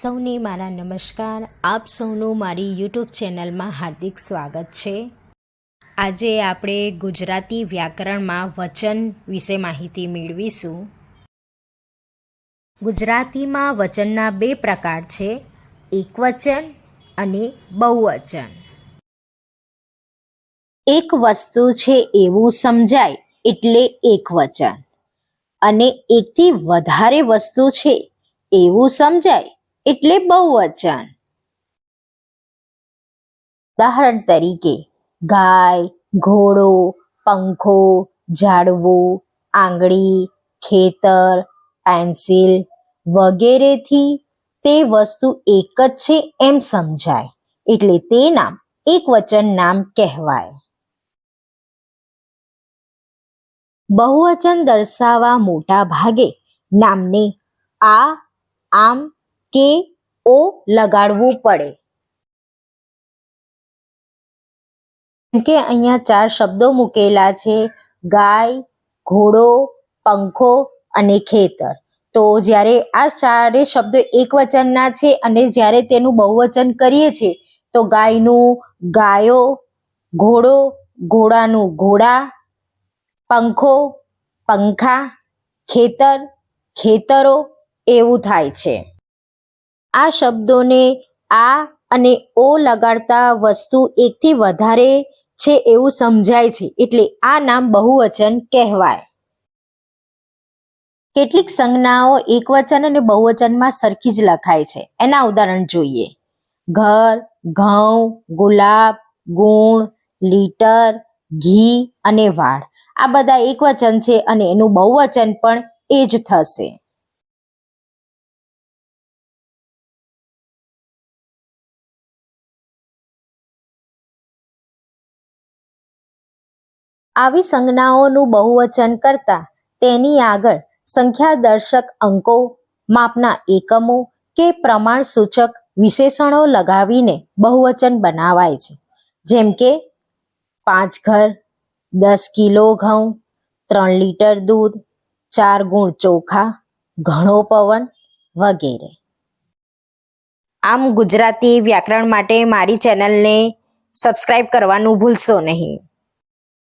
સૌને મારા નમસ્કાર. આપ સૌનું મારી યુટ્યુબ ચેનલમાં હાર્દિક સ્વાગત છે. આજે આપણે ગુજરાતી વ્યાકરણમાં વચન વિશે માહિતી મેળવીશું. ગુજરાતીમાં વચનના બે પ્રકાર છે. એકવચન અને બહુવચન. એક વસ્તુ છે એવું સમજાય એટલે એકવચન. અને એકથી વધારે વસ્તુ છે એવું સમજાય એટલે બહુવચન. ઉદાહરણ તરીકે, ગાય, ઘોડો, પંખો, ઝાડવું, આંગળી, ખેતર, પેન્સિલ વગેરેથી તે વસ્તુ એક જ છે એમ સમજાય. એટલે તે નામ એકવચન નામ કહેવાય. બહુવચન દર્શાવવા મોટા ભાગે નામને આ, આમ કે ઓ લગાડવું પડે. કે અહીંયા ચાર શબ્દો મૂકેલા છે, ગાય, ઘોડો, પંખો અને ખેતર. તો જ્યારે આ ચારે શબ્દો એક વચનના છે અને જ્યારે તેનું બહુવચન કરીએ છીએ તો ગાયનું ગાયો, ઘોડો, ઘોડાનું ઘોડા, પંખો, પંખા, ખેતર, ખેતરો એવું થાય છે. આ શબ્દોને આ અને ઓ લગાડતા વસ્તુ એકથી વધારે છે એવું સમજાય છે. એટલે આ નામ બહુવચન કહેવાય. કેટલીક સંજ્ઞાઓ એકવચન અને બહુવચનમાં સરખી જ લખાય છે. એના ઉદાહરણ જોઈએ. ઘર, ઘઉં, ગુલાબ, ગુણ, લીટર, ઘી અને વાળ. આ બધા એકવચન છે અને એનું બહુવચન પણ એ જ થશે. આવી સંજ્ઞાઓનું બહુવચન કરતા તેની આગળ સંખ્યાદર્શક અંકો, માપના એકમો કે પ્રમાણસૂચક વિશેષણો લગાવીને બહુવચન બનાવાય છે. જેમ કે પાંચ ઘર, દસ કિલો ઘઉં, ત્રણ લીટર દૂધ, ચાર ગુણ ચોખા, ઘણો પવન વગેરે. આમ ગુજરાતી વ્યાકરણ માટે મારી ચેનલને સબસ્ક્રાઈબ કરવાનું ભૂલશો નહીં.